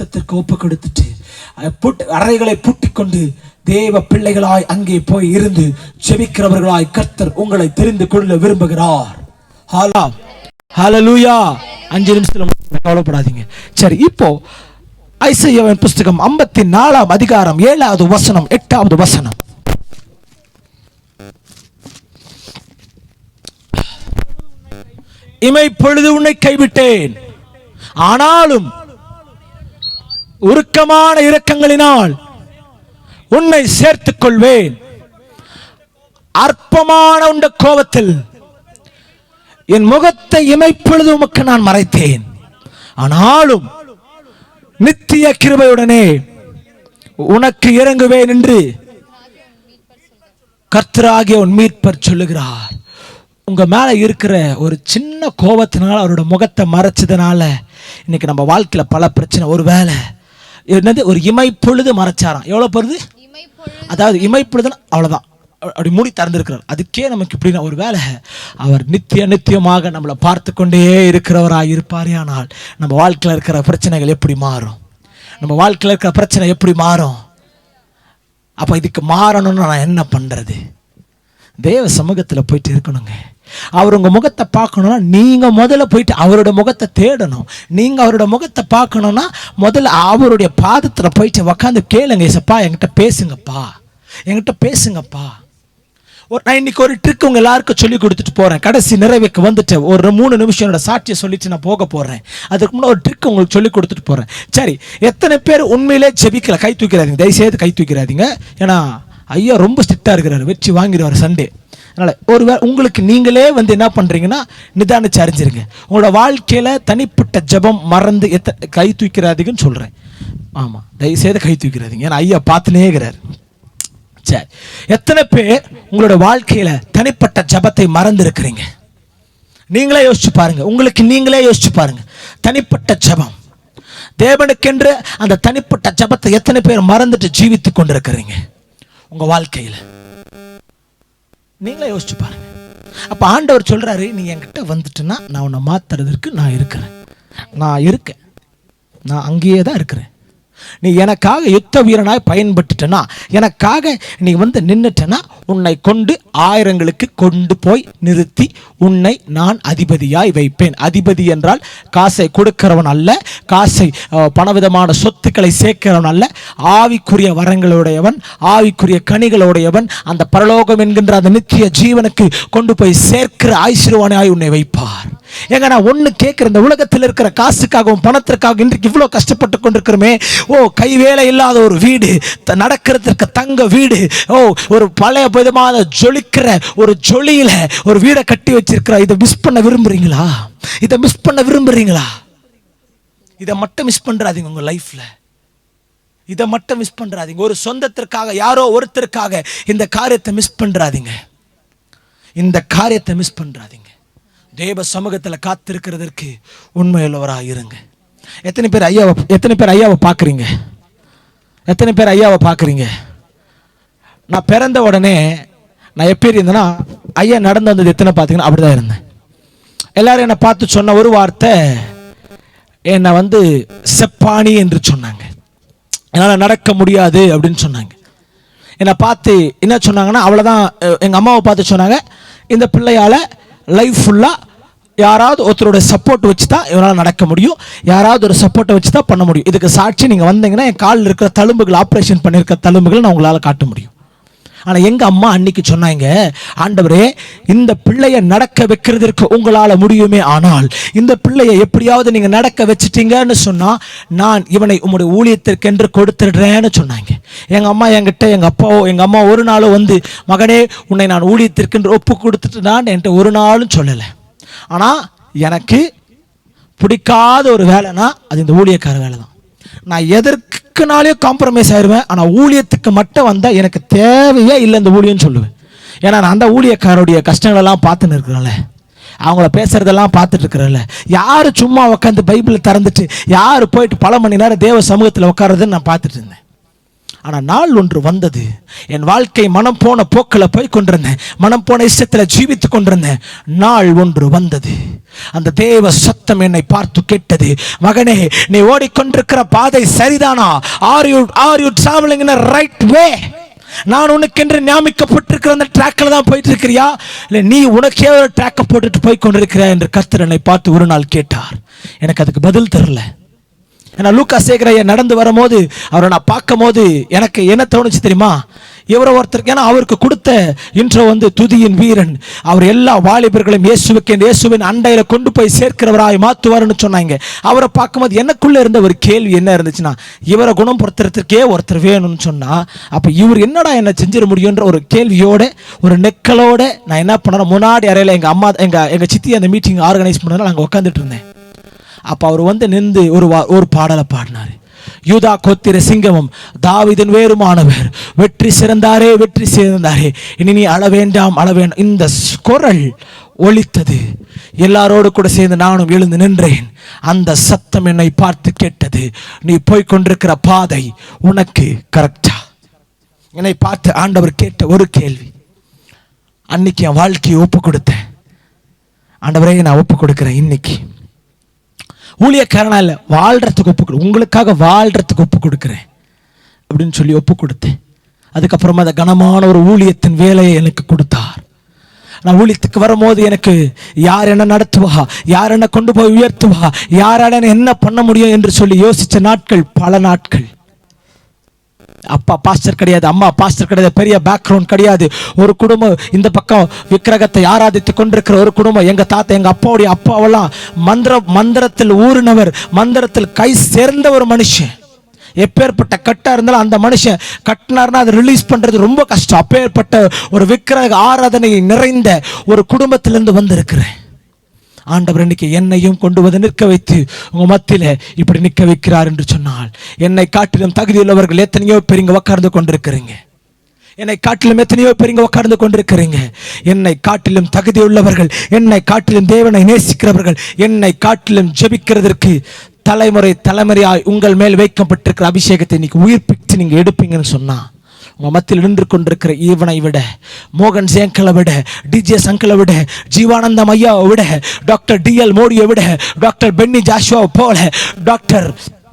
பரிசுத்தத்திற்கு ஒப்பு கொடுத்துட்டு அறைகளை பூட்டிக்கொண்டு தேவ பிள்ளைகளாய் அங்கே போய் இருந்து செபிக்கிறவர்களாய் கர்த்தர் உங்களை தெரிந்து கொள்ள விரும்புகிறார். ஹாலா ஹalleluya அஞ்சு நிமிஷத்துல கவலைப்படாதீங்க. சரி இப்போ ஐசையவன் புஸ்தகம் ஐம்பத்தி நாலாம் அதிகாரம் ஏழாவது வசனம் எட்டாவது வசனம். இமை பொழுது உன்னை கைவிட்டேன். ஆனாலும் உருக்கமான இரக்கங்களினால் உன்னை சேர்த்துக் கொள்வேன் அற்பமான உண்ட கோபத்தில் என் முகத்தை இமைப்பொழுது உமக்கு நான் மறைத்தேன். ஆனாலும் நித்திய கிருபையுடனே உனக்கு இறங்குவேன் என்று கர்த்தராகிய உன் மீட்பர் சொல்லுகிறார். உங்க மேல இருக்கிற ஒரு சின்ன கோபத்தினால அவரோட முகத்தை மறைச்சதுனால இன்னைக்கு நம்ம வாழ்க்கையில பல பிரச்சனை ஒரு வேலை என்னது ஒரு இமைப்பொழுது மறைச்சாராம். எவ்வளவு பொழுது அதாவது இமைப்பொழுதுன்னா அவ்வளவுதான் அ- அப்படி மூடி திறந்திருக்கிறார். அதுக்கே நமக்கு இப்படின்னா ஒரு வேலை. அவர் நித்திய நித்தியமாக நம்மளை பார்த்து கொண்டே இருக்கிறவராக இருப்பாரே ஆனால் நம்ம வாழ்க்கையில் இருக்கிற பிரச்சனைகள் எப்படி மாறும்? நம்ம வாழ்க்கையில் இருக்கிற பிரச்சனை எப்படி மாறும்? அப்போ இதுக்கு மாறணும்னு நான் என்ன பண்ணுறது தேவ சமூகத்தில் போயிட்டு இருக்கணுங்க. அவர் உங்கள் முகத்தை பார்க்கணும்னா நீங்கள் முதல்ல போயிட்டு அவரோட முகத்தை தேடணும். நீங்கள் அவரோட முகத்தை பார்க்கணும்னா முதல்ல அவருடைய பாதத்தில் போயிட்டு உக்காந்து கேளுங்க ஏசப்பா என்கிட்ட பேசுங்கப்பா. என்கிட்ட பேசுங்கப்பா. ஒரு நான் இன்னைக்கு ஒரு ட்ரிக் உங்கள் எல்லாருக்கும் சொல்லி கொடுத்துட்டு போகிறேன் கடைசி நிறைவுக்கு வந்துட்டு ஒரு மூணு நிமிஷம் என்னோட சாட்சியை சொல்லிட்டு நான் போக போகிறேன் அதுக்கு முன்னே ஒரு ட்ரிக் உங்களுக்கு சொல்லி கொடுத்துட்டு போகிறேன் சரி எத்தனை பேர் உண்மையிலே ஜெபிக்கல? கை தூக்கிறாதீங்க. தயவுசெய்து கை தூக்கிறாதீங்க. ஏன்னா ஐயா ரொம்ப ஸ்ட்ரிக்டாக இருக்கிறாரு. வெற்றி வாங்கிடுவார் சண்டே அதனால் ஒரு வே- உங்களுக்கு நீங்களே வந்து என்ன பண்ணுறீங்கன்னா நிதானிச்சு அறிஞ்சிருங்க. உங்களோட வாழ்க்கையில் தனிப்பட்ட ஜெபம் மறந்து எத்த கை தூக்கிறாதீங்கன்னு சொல்கிறேன் ஆமாம் தயவுசெய்து கை தூக்கிறாதீங்க. ஏன்னா ஐயா பார்த்துனே இருக்கிறாரு. சரி எத்தனை பேர் உங்களோட வாழ்க்கையில் தனிப்பட்ட ஜபத்தை மறந்து இருக்கிறீங்க நீங்களே யோசிச்சு பாருங்கள் உங்களுக்கு நீங்களே யோசிச்சு பாருங்கள் தனிப்பட்ட ஜபம். தேவனுக்கென்று அந்த தனிப்பட்ட ஜபத்தை எத்தனை பேர் மறந்துட்டு ஜீவித்து கொண்டிருக்கிறீங்க? உங்கள் வாழ்க்கையில். நீங்களே யோசிச்சு பாருங்க. அப்போ ஆண்டவர் சொல்கிறாரு நீ என்கிட்ட வந்துட்டுன்னா நான் உன்னை மாத்துறதுக்கு நான் இருக்கிறேன். நான் இருக்கேன். நான் அங்கேயே தான் இருக்கிறேன். நீ எனக்காக யுத்த வீரனாய் பயன்பட்டுட்டனா எனக்காக நீ வந்து நின்றுட்டனா உன்னை கொண்டு ஆயிரங்களுக்கு கொண்டு போய் நிறுத்தி உன்னை நான் அதிபதியாய் வைப்பேன். அதிபதி என்றால் காசை கொடுக்கிறவன் அல்ல காசை பணவிதமான சொத்துக்களை சேர்க்கிறவன் அல்ல ஆவிக்குரிய வரங்களுடையவன் ஆவிக்குரிய கனிகளுடையவன் அந்த பரலோகம் என்கின்ற அந்த நித்திய ஜீவனுக்கு கொண்டு போய் சேர்க்கிற ஐஸ்வர்வானாய் உன்னை வைப்பார். ஏங்க நான் ஒண்ணு கேட்குற இந்த உலகத்தில் இருக்கிற காசுக்காகவும் பணத்திற்காகவும் இன்றைக்கு இவ்வளோ கஷ்டப்பட்டு கொண்டிருக்கிறோமே ஓ கை வேலை இல்லாத ஒரு வீடு த- நடக்கிறதுக்கு தங்க வீடு ஓ ஒரு பழைய விதமான ஜொலிக்கிற ஒரு ஜொலியில் ஒரு வீடை கட்டி வச்சிருக்கிற இதை மிஸ் பண்ண விரும்புறீங்களா? இதை மிஸ் பண்ண விரும்புறீங்களா? இதை மட்டும் மிஸ் பண்ணுறாதீங்க உங்கள் லைஃப்பில் இதை மட்டும் மிஸ் பண்ணுறாதீங்க ஒரு சொந்தத்திற்காக யாரோ ஒருத்தருக்காக இந்த காரியத்தை மிஸ் பண்ணுறாதீங்க இந்த காரியத்தை மிஸ் பண்ணுறாதீங்க தேவ சமூகத்தில் காத்திருக்கிறதற்கு உண்மையுள்ளவராக இருங்க. எத்தனை பேர் ஐயாவை எத்தனை பேர் ஐயாவை பார்க்குறீங்க? எத்தனை பேர் ஐயாவை பார்க்குறீங்க? நான் பிறந்த உடனே நான் எப்படி இருந்தேன்னா ஐயா நடந்து வந்தது எத்தனை பார்த்தீங்கன்னா அப்படி தான் இருந்தேன். எல்லாரும் என்னை பார்த்து சொன்ன ஒரு வார்த்தை என்னை வந்து செப்பானி என்று சொன்னாங்க. என்னால் நடக்க முடியாது அப்படின்னு சொன்னாங்க. என்னை பார்த்து என்ன சொன்னாங்கன்னா அவ்வளோதான் எங்கள் அம்மாவை பார்த்து சொன்னாங்க. இந்த பிள்ளையால் லைஃப் ஃபுல்லாக யாராவது ஒருத்தரோட சப்போர்ட் வச்சு தான் இவனால் நடக்க முடியும். யாராவது ஒரு சப்போர்ட்டை வச்சு தான் பண்ண முடியும். இதுக்கு சாட்சி நீங்கள் வந்தீங்கன்னா என் காலில் இருக்கிற தழும்புகள் ஆப்ரேஷன் பண்ணியிருக்க தழும்புகள் நான் உங்களால் காட்ட முடியும். ஆனால் எங்கள் அம்மா அன்னைக்கு சொன்னாங்க ஆண்டவரே இந்த பிள்ளையை நடக்க வைக்கிறதற்கு உங்களால் முடியுமே ஆனால் இந்த பிள்ளையை எப்படியாவது நீங்கள் நடக்க வச்சிட்டீங்கன்னு சொன்னால் நான் இவனை உம்முடைய ஊழியத்திற்கென்று கொடுத்துடுறேன்னு சொன்னாங்க. எங்கள் அம்மா என்கிட்ட எங்கள் அப்பாவோ எங்கள் அம்மா ஒரு நாளும் வந்து மகனே உன்னை நான் ஊழியத்திற்கென்று ஒப்பு கொடுத்துட்டு நான் என்கிட்ட ஒரு நாளும் சொல்லலை. ஆனால் எனக்கு பிடிக்காத ஒரு வேலைனா அது இந்த ஊழியக்கார வேலை தான். நான் எதற்குனாலேயும் காம்ப்ரமைஸ் ஆயிடுவேன் ஆனால் ஊழியத்துக்கு மட்டும் வந்தால் எனக்கு தேவையே இல்லை இந்த ஊழியம்னு சொல்லுவேன். ஏன்னா நான் அந்த ஊழியக்காரருடைய கஷ்டங்களெல்லாம் பார்த்துன்னு இருக்கிறேன்ல. அவங்கள பேசுறதெல்லாம் பார்த்துட்டு இருக்கிறேன்ல. யார் சும்மா உட்காந்து பைபிளை திறந்துட்டு யார் போயிட்டு பல மணி நேரம் தேவ சமூகத்தில் உட்காரதுன்னு நான் பார்த்துட்டு இருந்தேன். ஆனால் நாள் ஒன்று வந்தது. என் வாழ்க்கை மனம் போன போக்கில் போய் கொண்டிருந்தேன். மனம் போன இஷ்டத்தில் ஜீவித்து கொண்டிருந்தேன். நாள் ஒன்று வந்தது. அந்த தேவ சத்தம் என்னை பார்த்து கேட்டது. மகனே நீ ஓடிக்கொண்டிருக்கிற பாதை சரிதானா? Are you are you travelling in right way நான் உனக்கென்று நியமிக்கப்பட்டிருக்கிற அந்த ட்ராக்கில் தான் போயிட்டு இருக்கிறியா இல்லை நீ உனக்கே ஒரு ட்ராக்கை போட்டுட்டு போய் கொண்டிருக்கிற என்று கர்த்தர் என்னை பார்த்து ஒரு நாள் கேட்டார். எனக்கு அதுக்கு பதில் தெரில. ஏன்னா லூக்கா சேகரைய நடந்து வரும்போது அவரை நான் பார்க்கும் போது எனக்கு என்ன தோணுச்சு தெரியுமா? இவரை ஒருத்தருக்கு ஏன்னா அவருக்கு கொடுத்த இன்றோ வந்து துதியின் வீரன். அவர் எல்லா வாலிபர்களையும் இயேசுவுக்கு இயேசுவின் அண்டையில் கொண்டு போய் சேர்க்கிறவராய் மாற்றுவார்னு சொன்னாங்க. அவரை பார்க்கும்போது எனக்குள்ளே இருந்த ஒரு கேள்வி என்ன இருந்துச்சுன்னா இவரை குணப்படுத்துறதுக்கே ஒருத்தர் வேணும்னு சொன்னால் அப்போ இவர் என்னடா என்ன செஞ்சிட முடியுன்ற ஒரு கேள்வியோட ஒரு நெக்கலோட நான் என்ன பண்ணுறேன் முன்னாடி அறையில் எங்கள் அம்மா எங்கள் எங்கள் சித்தி அந்த மீட்டிங் ஆர்கனைஸ் பண்ணதில் நாங்கள் உட்காந்துட்டு இருந்தேன். அப்போ அவர் வந்து நின்று ஒரு வா ஒரு பாடலை பாடினார். யூதா கோத்திர சிங்கமும் தாவிதன் வேறுமானவர். வெற்றி சிறந்தாரே வெற்றி சிறந்தாரே. இனி நீ அள வேண்டாம் அள வேண்டாம் இந்த குரல் ஒழித்தது எல்லாரோடு கூட சேர்ந்து நானும் எழுந்து நின்றேன். அந்த சத்தம் என்னை பார்த்து கேட்டது. நீ போய்கொண்டிருக்கிற பாதை உனக்கு கரெக்டா? என்னை பார்த்து ஆண்டவர் கேட்ட ஒரு கேள்வி. அன்னைக்கு என் வாழ்க்கையை ஒப்பு கொடுத்தேன் ஆண்டவரே நான் ஒப்பு கொடுக்குறேன் இன்னைக்கு. ஊழியக்காரனா இல்லை வாழ்கிறதுக்கு ஒப்பு கொடு உங்களுக்காக வாழ்கிறதுக்கு ஒப்பு கொடுக்குறேன் அப்படின்னு சொல்லி ஒப்பு கொடுத்தேன். அதுக்கப்புறமா அந்த கனமான ஒரு ஊழியத்தின் வேலையை எனக்கு கொடுத்தார். நான் ஊழியத்துக்கு வரும்போது எனக்கு யார் என்ன நடத்துவா யார் என்ன கொண்டு போய் உயர்த்துவா யாரால என்ன பண்ண முடியும் என்று சொல்லி யோசித்த நாட்கள் பல நாட்கள். அப்பா பாஸ்டர் கிடையாது அம்மா பாஸ்டர் கிடையாது பெரிய பேக்ரவுண்ட் கிடையாது. ஒரு குடும்பம் இந்த பக்கம் விக்கிரகத்தை ஆராதித்து கொண்டிருக்கிற ஒரு குடும்பம் எங்கள் தாத்தா எங்கள் அப்பாவுடைய அப்பாவெல்லாம் மந்திர மந்திரத்தில் ஊறினவர் மந்திரத்தில் கை சேர்ந்த ஒரு மனுஷன். எப்பேற்பட்ட கட்டாக இருந்தாலும் அந்த மனுஷன் கட்டினார்னா அதை ரிலீஸ் பண்ணுறது ரொம்ப கஷ்டம். அப்பேற்பட்ட ஒரு விக்கிரக ஆராதனை நிறைந்த ஒரு குடும்பத்திலிருந்து வந்திருக்கிறேன். ஆண்டவர் இன்னைக்கு என்னையும் கொண்டு வந்து நிற்க வைத்து உங்க மத்தியில இப்படி நிற்க வைக்கிறார் என்று சொன்னால் என்னை காட்டிலும் தகுதியுள்ளவர்கள் எத்தனையோ பேர் இங்க உட்கார்ந்து கொண்டிருக்கிறீங்க. என்னை காட்டிலும் எத்தனையோ பேர் இங்க உட்கார்ந்து கொண்டிருக்கிறீங்க. என்னை காட்டிலும் தகுதியுள்ளவர்கள் என்னை காட்டிலும் தேவனை நேசிக்கிறவர்கள் என்னை காட்டிலும் ஜெபிக்கிறதற்கு தலைமுறை தலைமுறையாய் உங்கள் மேல் வைக்கப்பட்டிருக்கிற அபிஷேகத்தை இன்னைக்கு உயிர்ப்பித்து நீங்க எடுப்பீங்கன்னு சொன்னா உங்கள் மத்தியில் நின்று கொண்டிருக்கிற ஈவனை விட மோகன் சேங்கலை விட டிஜே சங்கலை விட ஜீவானந்தம் ஐயாவை விட டாக்டர் டிஎல் மோடியை விட டாக்டர் பென்னி ஜாஷுவாவை போல டாக்டர்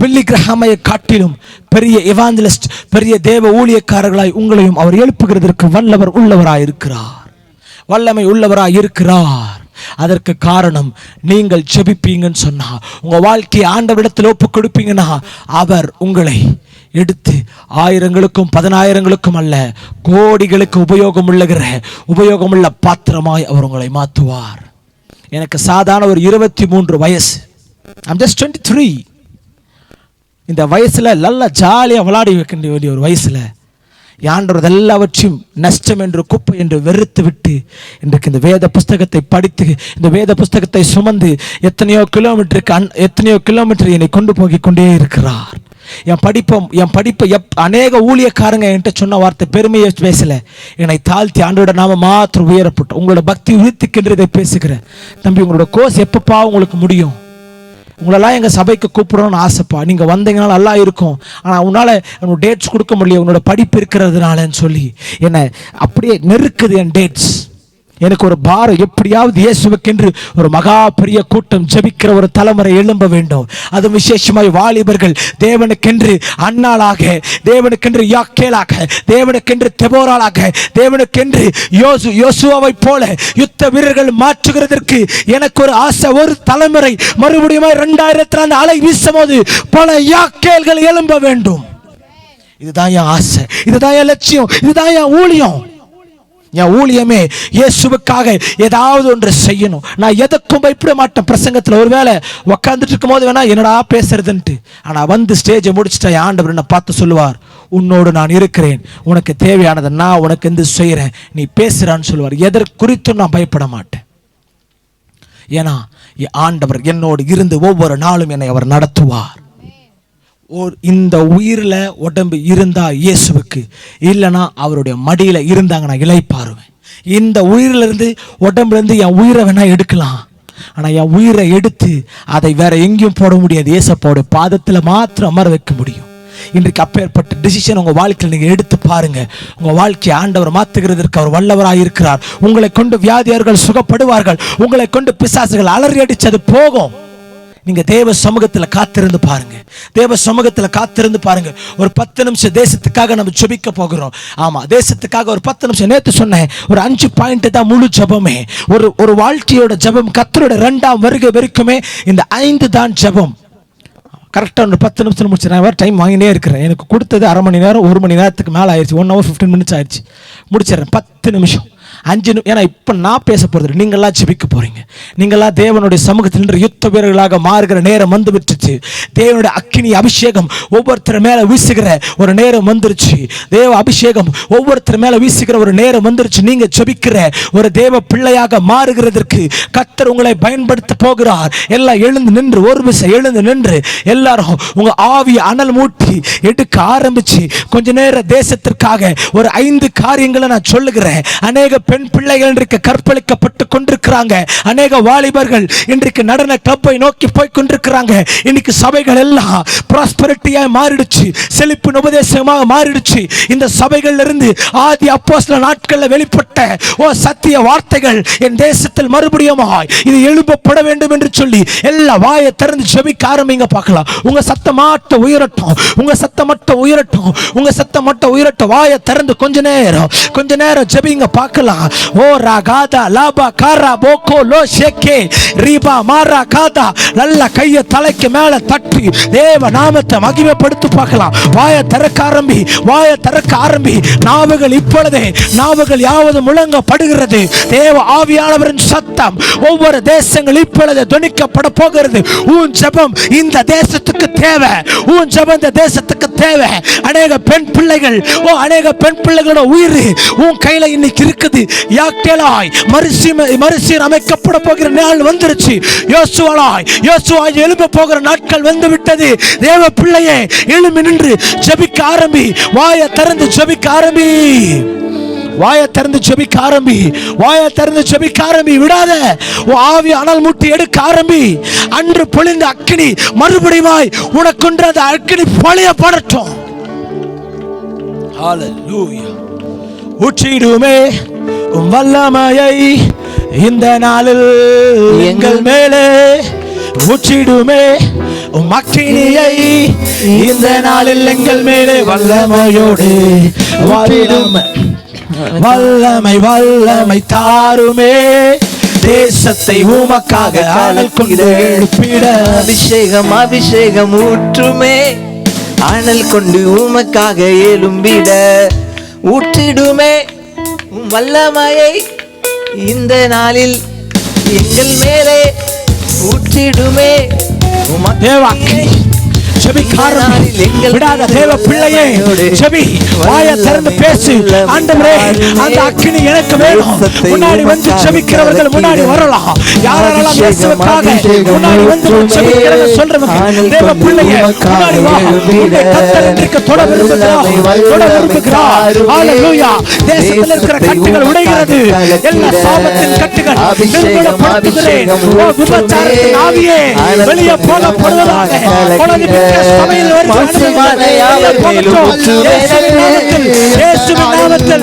பில்லி கிரஹாமையை காட்டிலும் பெரிய எவாஞ்சலிஸ்ட் பெரிய தேவ ஊழியக்காரர்களாய் உங்களையும் அவர் எழுப்புகிறதற்கு வல்லவர் உள்ளவராக இருக்கிறார் வல்லமை உள்ளவராய் இருக்கிறார் அதற்கு காரணம் நீங்கள் ஜெபிப்பீங்கன்னு சொன்னா உங்க வாழ்க்கையை ஆண்டவரிடத்தில் ஒப்பு கொடுப்பீங்கன்னா அவர் உங்களை எடுத்து ஆயிரங்களுக்கும் பதினாயிரங்களுக்கும் அல்ல கோடிகளுக்கு உபயோகம் உள்ளகிற உபயோகமுள்ள பாத்திரமாய் அவர் உங்களை மாற்றுவார். எனக்கு சாதாரண ஒரு இருபத்தி மூன்று வயசு. ஐம் ஜஸ்ட் டுவெண்ட்டி த்ரீ இந்த வயசில் நல்லா ஜாலியாக விளாடி வைக்க வேண்டிய ஒரு வயசில் யாண்டவர் எல்லாவற்றையும் நஷ்டம் என்று குப்பை என்று வெறுத்து விட்டு இன்றைக்கு இந்த வேத புஸ்தகத்தை படித்து இந்த வேத புஸ்தகத்தை சுமந்து எத்தனையோ கிலோமீட்டருக்கு அன் எத்தனையோ கிலோமீட்டர் என்னை கொண்டு போகிக் கொண்டே இருக்கிறார். என் படிப்பை என் படிப்பை எப் அநேக ஊழியக்காரங்க என்கிட்ட சொன்ன வார்த்தை பெருமையை பேசலை. என்னை தாழ்த்தி ஆண்டோட நாம மாத்திரம் உயரப்பட்டோம் உங்களோட பக்தி உயர்த்திக்கின்றதை பேசுகிறேன். தம்பி உங்களோட கோர்ஸ் எப்பப்பா உங்களுக்கு முடியும்? உங்களெல்லாம் எங்கள் சபைக்கு கூப்பிடணும்னு ஆசைப்பா. நீங்கள் வந்தீங்கன்னா நல்லா இருக்கும். ஆனால் உன்னால் உன்னோட டேட்ஸ் கொடுக்க முடியல. உன்னோட படிப்பு இருக்கிறதுனாலன்னு சொல்லி. என்னை அப்படியே நெருக்குது என் டேட்ஸ் எனக்கு ஒரு பாரம் எப்படியாவது இயேசுவுக்கென்று ஒரு மகா பெரிய கூட்டம் ஜெபிக்கிற ஒரு தலைமுறை எழும்ப வேண்டும். அது விசேஷமாய் வாலிபர்கள் தேவனுக்கென்று அன்னாளாக தேவனுக்கென்று யாக்கேலாக தேவனுக்கென்று தெபோராளாக தேவனுக்கென்று யோசு யோசுவாவை போல யுத்த வீரர்கள் மாற்றுகிறதற்கு எனக்கு ஒரு ஆசை ஒரு தலைமுறை. மறுபடியும் ரெண்டாயிரத்தி அந்த அலை வீசும் போது பல யாக்கேல்கள் எழும்ப வேண்டும். இதுதான் என் ஆசை. இதுதான் என் லட்சியம். இதுதான் என் ஊழியம். என் ஊழியமே இயேசுவுக்காக ஏதாவது ஒன்று செய்யணும். நான் எதுக்கும் பயப்பட மாட்டேன்? பிரசங்கத்தில் ஒருவேளை உக்காந்துட்டு இருக்கும்போது வேணா என்னடா பேசுறதுன்ட்டு. ஆனால் வந்து ஸ்டேஜை முடிச்சுட்டா என் ஆண்டவர் என்னை பார்த்து சொல்லுவார் உன்னோடு நான் இருக்கிறேன். உனக்கு தேவையானதை நான் உனக்கு எந்த செய்கிறேன் நீ பேசுகிறான்னு சொல்லுவார். எதற்குறித்தும் நான் பயப்பட மாட்டேன். ஏன்னா என் ஆண்டவர் என்னோடு இருந்து ஒவ்வொரு நாளும் என்னை அவர் நடத்துவார். இந்த உயிரில் உடம்பு இருந்தால் இயேசுவுக்கு இல்லைன்னா அவருடைய மடியில் இருந்தாங்க நான் இளைப்பாருவேன். இந்த உயிரிலிருந்து உடம்புலேருந்து என் உயிரை வேணால் எடுக்கலாம். ஆனால் என் உயிரை எடுத்து அதை வேற எங்கேயும் போட முடியாது. ஏசப்பாவுடைய பாதத்தில் மாத்திரம் அமர வைக்க முடியும். இன்றைக்கு அப்பேற்பட்ட டிசிஷன் உங்கள் வாழ்க்கையில் நீங்கள் எடுத்து பாருங்க. உங்கள் வாழ்க்கையை ஆண்டவர் மாற்றுகிறதற்கு அவர் வல்லவராக இருக்கிறார் உங்களை கொண்டு வியாதியர்கள் சுகப்படுவார்கள். உங்களை கொண்டு பிசாசுகள் அலறி அடித்தது போகும். நீங்க தேவ சமூகத்துல காத்திருந்து பாருங்க. தேவ சமூகத்துல காத்திருந்து பாருங்க. ஒரு பத்து நிமிஷம் தேசத்துக்காக நம்ம ஜெபிக்க போகிறோம். ஆமா தேசத்துக்காக ஒரு பத்து நிமிஷம். நேற்று சொன்னேன் ஒரு அஞ்சு பாயிண்ட் தான் முழு ஜெபமே. ஒரு ஒரு வாழ்க்கையோட ஜெபம் கத்தரோட ரெண்டாம் வருகை வரைக்குமே இந்த ஐந்து தான் ஜெபம். கரெக்டாக ஒரு பத்து நிமிஷம் முடிச்சு நான் வேறு டைம் வாங்கினே இருக்கிறேன். எனக்கு கொடுத்தது அரை மணி நேரம் ஒரு மணி நேரத்துக்கு மேலே ஆயிடுச்சு. ஒன் ஹவர் ஃபிஃப்டின் மினிட்ஸ் ஆயிடுச்சு. முடிச்சிடுறேன். பத்து நிமிஷம். அஞ்சு ஏன்னா இப்போ நான் பேச போகிறது நீங்களாம் ஜெபிக்க போகிறீங்க நீங்களாம் தேவனுடைய சமூகத்தில் நின்று யுத்த வீரர்களாக மாறுகிற நேரம் வந்து விட்டுச்சு தேவனுடைய அக்கினி அபிஷேகம் ஒவ்வொருத்தர் மேலே வீசுகிற ஒரு நேரம் வந்துருச்சு. தேவ அபிஷேகம் ஒவ்வொருத்தர் மேலே வீசுகிற ஒரு நேரம் வந்துருச்சு. நீங்கள் ஜெபிக்கிற ஒரு தேவ பிள்ளையாக மாறுகிறதற்கு கத்தர் உங்களை பயன்படுத்த போகிறார். எல்லாம் எழுந்து நின்று ஒரு விசை எழுந்து நின்று எல்லாரும் உங்க ஆவி அனல் மூட்டி எடுக்க ஆரம்பிச்சு கொஞ்ச நேரம் தேசத்திற்காக ஒரு ஐந்து காரியங்களை நான் சொல்லுகிறேன். அநேக பெண் பிள்ளைகள் இன்றைக்கு கற்பழிக்கப்பட்டு கொண்டிருக்கிறாங்க. அநேக வாலிபர்கள் இன்றைக்கு நடன கிளப்பை நோக்கி போய் கொண்டிருக்கிறாங்க. இன்னைக்கு சபைகள் எல்லாம் ப்ராஸ்பரிட்டியாக மாறிடுச்சு. செழிப்பு உபதேசமாக மாறிடுச்சு. இந்த சபைகள்ல இருந்து ஆதி அப்போஸில் நாட்களில் வெளிப்பட்ட ஓ சத்திய வார்த்தைகள் என் தேசத்தில் மறுபடியும் இது எழுப்பப்பட வேண்டும் என்று சொல்லி எல்லா வாயை திறந்து ஜெபிக்க ஆரம்பிங்க பார்க்கலாம். உங்க சத்தமாட்ட உயரட்டும். உங்க சத்தமட்ட மட்டும் உயரட்டும். உங்க சத்தம் மட்டும் உயரட்டும் வாயை திறந்து கொஞ்ச நேரம் கொஞ்ச நேரம் ஜெபிங்க பார்க்கலாம். ஓ ராகாதா லாபா காரா போக்கோ லோ ஷேக்கே ரீபா மாரா காதா நல்ல கையை தலைக்கு மேல தட்டி தேவ நாமத்தை மகிமைப்படுத்தி பார்க்கலாம் வாயை திறக்க ஆரம்பி வாயை திறக்க ஆரம்பி நாவுகள் இப்பொழுதே நாவுகள் யாவது முழங்கப்படுகிறது தேவ ஆவியானவரின் சத்தம் ஒவ்வொரு தேசங்கள் இப்பொழுது துணிக்கப்பட போகிறது உன் ஜபம் இந்த தேசத்துக்கு தேவை உன் ஜபம் இந்த தேசத்துக்கு தேவை அநேக பெண் பிள்ளைகள் ஓ அநேக பெண் பிள்ளைகளோட உயிர் உன் கையில இன்னைக்கு இருக்குது யாக்கேலாய் மறுசீம மறுசீர் அமைக்கப்பட போகிற நாள் வந்துருச்சு. யோசுவலாய் யோசுவாய் எழும்ப போகிற நாட்கள் வந்து விட்டது தேவ பிள்ளையே எழும்பி நின்று ஜபிக்க ஆரம்பி. வாயை திறந்து ஜபிக்க ஆரம்பி. வாயை திறந்து ஜெபிக்க ஆரம்பி. வாயை திறந்து ஜெபிக்க ஆரம்பி. விடாத. ஆவி அனல் மூட்டி எடுக்க ஆரம்பி. அன்று பொழிந்த அக்கினி மறுபடியுமாய் உனக்குன்ற அந்த அக்கினி பழைய படட்டும் ஊற்றிடுமே வல்லமையை இந்த நாளில் எங்கள் மேலே ஊற்றிடுமே. உம் அக்கினியை இந்த நாளில் எங்கள் மேலே வல்லமையோடு வல்லமை வல்லமை வல்லமை தாருமே. தேசத்தை உமக்காக ஆளல் கொண்டு எழுப்பிட. அபிஷேகம் அபிஷேகம் ஊற்றுமே. அனல் கொண்டு உமக்காக எழும்பிட. ஊற்றிடுமே. வல்லமையை இந்த நாளில் எங்கள் மேலே ஊற்றிடுமே. உம் தேவ அக்கினி செபிக்காரன் விடாத தேவ பிள்ளையே செபி வாய திறந்து பேசு. ஆண்டவரே அந்த அக்கினி எனக்கு வேணும். முன்னாடி வந்து செபிக்கிறவர்கள் முன்னாடி வரலாம். யாரெல்லாம் இயேசுவுக்காக முன்னாடி வந்து செபிக்கிறத சொல்றவங்க தேவ பிள்ளையே முன்னாடி வா. உன்னை கத்தர் இன்றைக்கு தொட விரும்புகிறார்? தொட விரும்புகிறார்? ஹalleluya. தேசத்தில் இருக்கிற கட்டுகள் உடைகிறது. எல்லா சாபத்தின் கட்டுகள் நிர்மூலப்படுத்துகிறேன் விபச்சாரத்தின் ஆவியே வெளியே போகப்படுவதாக குழந்தை നാമത്തിൽ.